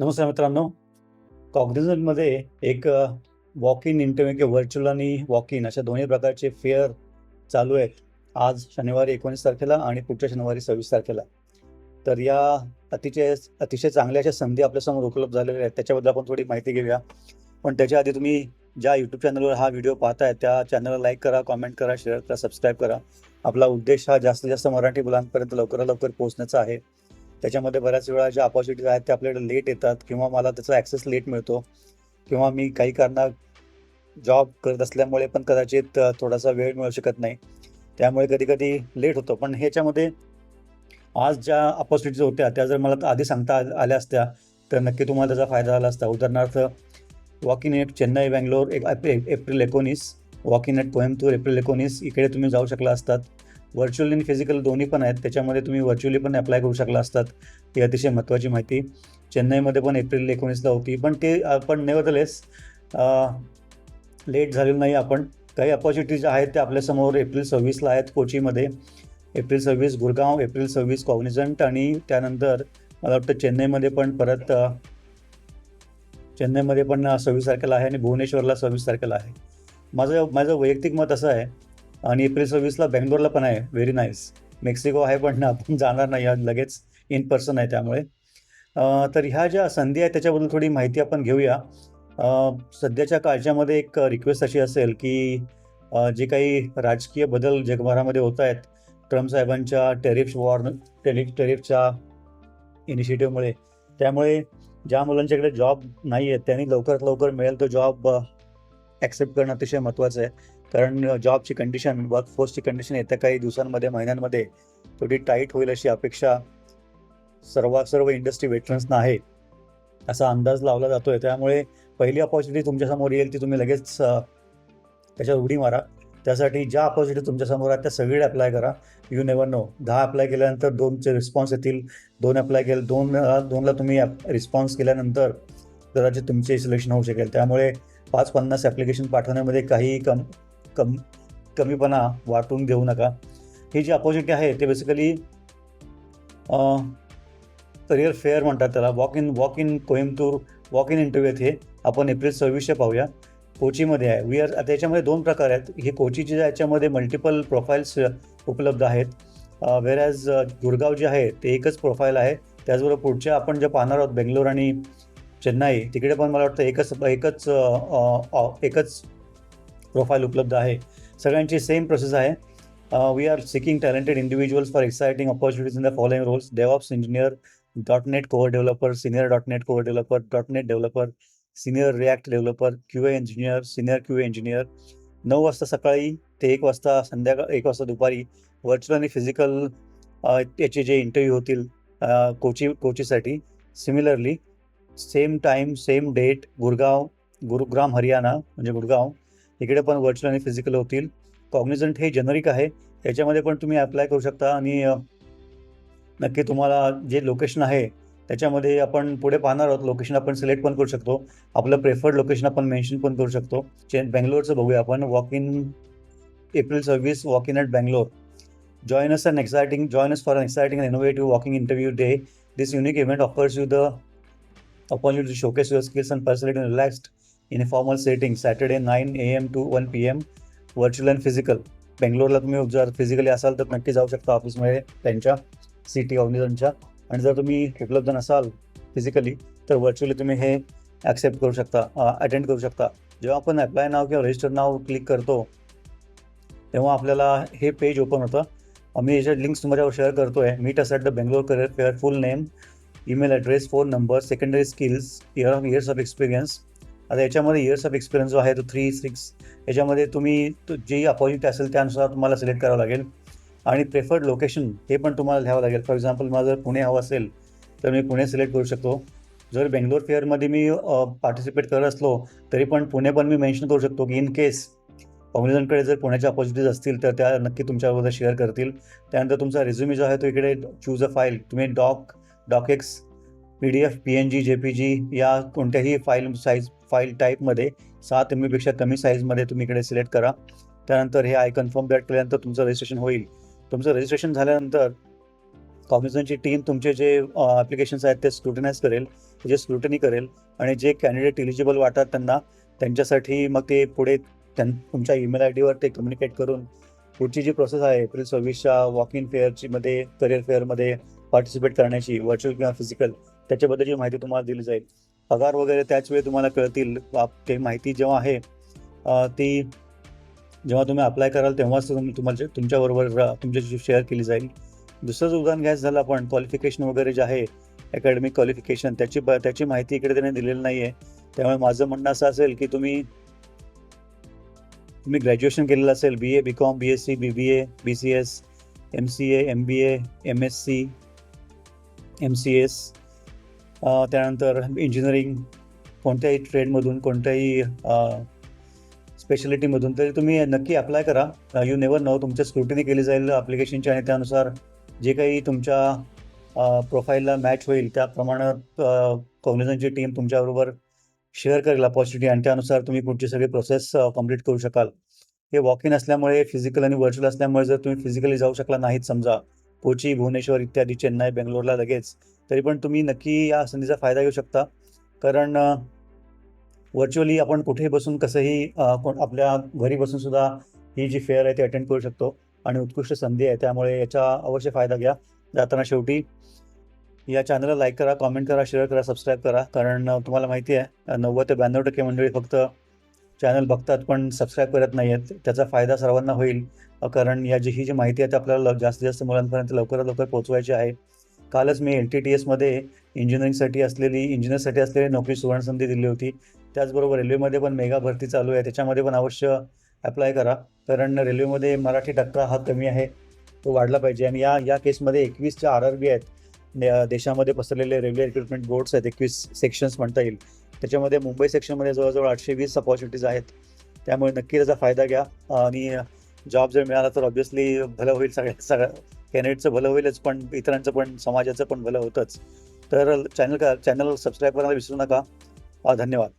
नमस्कार मित्रांनो. कॉग्निझनमध्ये एक वॉक इन इंटरव्ह्यू किंवा व्हर्च्युअल आणि वॉक इन अशा दोन्ही प्रकारचे फेअर चालू आहेत. आज शनिवारी एकोणीस तारखेला आणि पुढच्या शनिवारी सव्वीस तारखेला. तर या अतिशय अतिशय चांगल्या अशा संधी आपल्यासमोर उपलब्ध झालेल्या आहेत. त्याच्याबद्दल आपण थोडी माहिती घेऊया. पण त्याच्या आधी तुम्ही ज्या यूट्यूब चॅनलवर हा व्हिडिओ पाहताय त्या चॅनलला लाईक करा कॉमेंट करा शेअर करा सबस्क्राईब करा. आपला उद्देश हा जास्तीत जास्त मराठी मुलांपर्यंत लवकरात लवकर पोहोचण्याचा आहे. त्याच्यामध्ये बऱ्याच वेळा ज्या अपॉर्च्युनिटीज आहेत त्या आपल्याकडे लेट येतात किंवा मला त्याचा ॲक्सेस लेट मिळतो किंवा मी काही कारणा जॉब करत असल्यामुळे पण कदाचित थोडासा वेळ मिळू शकत नाही. त्यामुळे कधी कधी लेट होतो. पण ह्याच्यामध्ये आज ज्या अपॉर्च्युनिटीज होत्या त्या जर मला आधी सांगता आल्या असत्या तर नक्की तुम्हाला त्याचा फायदा झाला असता. उदाहरणार्थ walk in at Chennai Bangalore एक एप्रिल एकोणीस walk in at Coimbatore April एकोणीस इकडे तुम्ही जाऊ शकला असतात. व्हर्च्युअल आणि फिजिकल दोन्ही पण आहेत. त्याच्यामध्ये तुम्ही व्हर्च्युअली पण अप्लाय करू शकला असतात. ही अतिशय महत्त्वाची माहिती. चेन्नईमध्ये पण एप्रिल एकोणीसला होती. पण ते आपण नेवरलेस लेट झालेलं नाही आपण. काही अपॉर्च्युनिटीज आहेत त्या आपल्यासमोर एप्रिल सव्वीसला आहेत कोचीमध्ये. एप्रिल सव्वीस गुरगाव एप्रिल सव्वीस कॉग्निझंट आणि त्यानंतर मला वाटतं चेन्नईमध्ये पण परत चेन्नईमध्ये पण सव्वीस तारखेला आहे आणि भुवनेश्वरला सव्वीस तारखेला आहे. माझं माझं वैयक्तिक मत असं आहे आणि एप्रिल सव्वीसला बेंगलोरला पण आहे. व्हेरी नाईस मेक्सिको आहे पण आपण जाणार नाही. आज लगेच इन पर्सन आहे त्यामुळे. तर ह्या ज्या संधी आहेत त्याच्याबद्दल थोडी माहिती आपण घेऊया. सध्याच्या काळच्यामध्ये एक रिक्वेस्ट अशी असेल की जे काही राजकीय बदल जगभरामध्ये होत आहेत ट्रम्प साहेबांच्या टेरिफ वॉर टेरिफ टेरिफच्या इनिशिएटिव्हमुळे त्यामुळे ज्या मुलांच्याकडे जॉब नाही आहेत त्यांनी लवकरात लवकर मिळेल तो जॉब ॲक्सेप्ट करणं अतिशय महत्त्वाचं आहे. कारण जॉबची कंडिशन वर्कफोर्सची कंडिशन येत्या काही दिवसांमध्ये महिन्यांमध्ये थोडी टाईट होईल अशी अपेक्षा सर्व सर्व इंडस्ट्री वेटरन्सना आहे असा अंदाज लावला जातोय. त्यामुळे पहिली अपॉर्च्युनिटी तुमच्यासमोर येईल ती तुम्ही लगेच त्याच्यावर उडी मारा. त्यासाठी ज्या अपॉर्च्युनिटी तुमच्यासमोर आहेत त्या सगळी अप्लाय करा. यू नेवर नो दहा अप्लाय केल्यानंतर दोनचे रिस्पॉन्स येतील. दोन अप्लाय केलं दोन दोनला तुम्ही रिस्पॉन्स केल्यानंतर कदाचित तुमचे सिलेक्शन होऊ शकेल. त्यामुळे पाच पन्नास ॲप्लिकेशन पाठवण्यामध्ये काही कम कम कमीपणा वाटून घेऊ नका. ही जी अपॉर्च्युनिटी आहे ते बेसिकली करिअर फेअर म्हणतात त्याला. Walk in walk in Coimbatore walk in interview हे आपण एप्रिल सव्वीसशे पाहूया. कोचीमध्ये आहे. वी आर आता याच्यामध्ये दोन प्रकार आहेत. हे कोचीचे याच्यामध्ये मल्टिपल प्रोफाईल्स उपलब्ध आहेत. वेर ॲज गुरगाव जे आहे ते एकच प्रोफाईल आहे. त्याचबरोबर पुढच्या आपण जे पाहणार आहोत बेंगलोर आणि चेन्नई तिकडे पण मला वाटतं एकच एकच एकच प्रोफाईल उपलब्ध आहे. सगळ्यांची सेम प्रोसेस आहे. We are seeking talented individuals for exciting opportunities in the following roles DevOps engineer dot net core developer senior dot net core developer dot net developer senior React developer Q A engineer senior Q A engineer नऊ वाजता सकाळी ते एक वाजता संध्याकाळ एक वाजता दुपारी व्हर्च्युअल आणि फिजिकल याचे जे इंटरव्ह्यू होतील Kochi कोचीसाठी similarly same time same date Gurgaon Gurugram Haryana म्हणजे गुरगाव इकडे पण व्हर्च्युअल आणि फिजिकल होतील. कॉग्निझंट हे जनरिक आहे. त्याच्यामध्ये पण तुम्ही अप्लाय करू शकता आणि नक्की तुम्हाला जे लोकेशन आहे त्याच्यामध्ये आपण पुढे पाहणार आहोत. लोकेशन आपण सिलेक्ट पण करू शकतो. आपलं प्रेफर्ड लोकेशन आपण मेन्शन पण करू शकतो. चे बेंगलोरचं बघूया आपण. वॉक इन एप्रिल सव्वीस walk in at Bangalore join us an exciting join us for an exciting and innovative walking interview day this unique event offers you the opportunity to showcase your skills and personality in relaxed in a formal setting. Saturday 9 am to 1 pm virtual and physical. बेंगलोरला तुम्ही जर physically असाल तर नक्की जाऊ शकता ऑफिसमध्ये त्यांच्या सिटी ऑर्गनायझेशनच्या आणि जर तुम्ही उपलब्ध नसाल फिजिकली तर व्हर्च्युअली तुम्ही हे ॲक्सेप्ट करू शकता अटेंड करू शकता. जेव्हा आपण अप्लाय नाव किंवा रजिस्टर नाव क्लिक करतो तेव्हा आपल्याला हे पेज ओपन होतं. आम्ही याच्या लिंक्स तुमच्यावर शेअर करतो आहे meet us at the Bangalore career fair full name email address phone number secondary skills year of years of experience आता याच्यामध्ये इयर्स ऑफ एक्सपिरियन्स जो आहे तो थ्री सिक्स याच्यामध्ये तुम्ही जी अपॉर्च्युनिटी असेल त्यानुसार तुम्हाला सिलेक्ट करावं लागेल. आणि प्रेफर्ड लोकेशन हे पण तुम्हाला लिहावं लागेल. फॉर एक्झाम्पल मला जर पुणे हवं असेल तर मी पुणे सिलेक्ट करू शकतो. जर बेंगलोर फेअरमध्ये मी पार्टिसिपेट करत असलो तरी पण पुणे पण मी मेन्शन करू शकतो की इन केस कॉम्युनिजनकडे जर पुण्याच्या अपॉर्च्युनिटीज असतील तर त्या नक्की तुमच्याबरोबर शेअर करतील. त्यानंतर तुमचा रिझ्युमे जो आहे तो इकडे चूज अ फाईल तुम्ही doc docx P D F P N G J P G या कोणत्याही फाईल साईज फाईल टाईपमध्ये सात एम बीपेक्षा कमी साईजमध्ये तुम्ही इकडे सिलेक्ट करा. त्यानंतर हे आय कन्फर्म दॅट केल्यानंतर तुमचं रजिस्ट्रेशन होईल. तुमचं रजिस्ट्रेशन झाल्यानंतर कॉग्निझनची टीम तुमचे जे ॲप्लिकेशन्स आहेत ते स्क्रुटनाइज करेल जे स्क्रुटनी करेल आणि जे कॅन्डिडेट इलिजिबल वाटतात त्यांना त्यांच्यासाठी मग ते पुढे त्यां तुमच्या ईमेल आय डीवर ते कम्युनिकेट करून पुढची जी प्रोसेस आहे एप्रिल सव्वीसच्या वॉक इन फेअरची मध्ये करिअर फेअरमध्ये पार्टिसिपेट करण्याची व्हर्च्युअल किंवा फिजिकल त्याच्याबद्दलची माहिती तुम्हाला दिली जाईल. पगार वगैरे त्याच वेळी तुम्हाला कळतील. ते माहिती जेव्हा आहे ती जेव्हा तुम्ही अप्लाय कराल तेव्हाच तुम्हाला तुमच्याबरोबर तुमच्याशी शेअर केली जाईल. दुसरंच उदाहरण घ्यायचं झालं आपण क्वालिफिकेशन वगैरे जे आहे अकॅडमिक क्वालिफिकेशन त्याची ब त्याची माहिती इकडे त्याने दिलेली नाही आहे त्यामुळे माझं म्हणणं असं असेल की तुम्ही तुम्ही ग्रॅज्युएशन केलेलं असेल B A B com B S C B B A B C S M C A M B A M S C M C S त्यानंतर इंजिनिअरिंग कोणत्याही ट्रेडमधून कोणत्याही स्पेशालिटीमधून तरी तुम्ही नक्की अप्लाय करा. यू नेवर नो तुमच्या स्क्रुटिनी केली जाईल ॲप्लिकेशनची आणि त्यानुसार जे काही तुमच्या प्रोफाईलला मॅच होईल त्याप्रमाणे कॉग्निझनची टीम तुमच्याबरोबर शेअर करेल अपॉर्च्युनिटी आणि त्यानुसार तुम्ही पुढची सगळी प्रोसेस कंप्लीट करू शकाल. हे वॉक इन असल्यामुळे फिजिकल आणि व्हर्च्युअल असल्यामुळे जर तुम्ही फिजिकली जाऊ शकला नाहीत समजा कोची भुवनेश्वर इत्यादी चेन्नई बेंगलोरला लगेच. तरी पण तुम्ही नक्की या संधीचा फायदा घेऊ शकता. कारण व्हर्च्युअली आपण कुठेही बसून कसंही कोण आपल्या घरी बसून सुद्धा ही जी फेअर आहे ती अटेंड करू शकतो. आणि उत्कृष्ट संधी आहे त्यामुळे याचा अवश्य फायदा घ्या. जाताना शेवटी या चॅनलला लाईक करा कॉमेंट करा शेअर करा सबस्क्राईब करा. कारण तुम्हाला माहिती आहे नव्वद ते ब्याण्णव टक्के मंडळी फक्त चॅनल बघतात पण सबस्क्राईब करत नाही आहेत त्याचा फायदा सर्वांना होईल. कारण या जी ही जी माहिती आहे ती आपल्याला जास्तीत जास्त मुलांपर्यंत लवकरात लवकर पोहोचवायची आहे. कालच मी एल टी टी एसमध्ये इंजिनिअरिंगसाठी असलेली इंजिनिअरसाठी असलेली नोकरी सुवर्णसंधी दिली होती. त्याचबरोबर रेल्वेमध्ये पण मेगा भरती चालू आहे. त्याच्यामध्ये पण अवश्य अप्लाय करा. कारण रेल्वेमध्ये मराठी टक्का हा कमी आहे. तो वाढला पाहिजे. आणि या या केसमध्ये एकवीसच्या आर आर बी आहेत. देशामध्ये पसरलेले रेल्वे रिक्रुटमेंट बोर्ड्स आहेत. एकवीस सेक्शन्स म्हणता येईल. त्याच्यामध्ये मुंबई सेक्शनमध्ये जवळजवळ आठशे वीस अपॉर्च्युनिटीज आहेत. त्यामुळे नक्की त्याचा फायदा घ्या. आणि जॉब जर मिळाला तर ऑब्व्हियसली भलं होईल सगळ्या सगळ्या कॅन्डिडेटचं भलं होईलच पण इतरांचं पण समाजाचं पण भलं होतंच. तर चॅनल का चॅनल सबस्क्राईब करायला विसरू नका. धन्यवाद.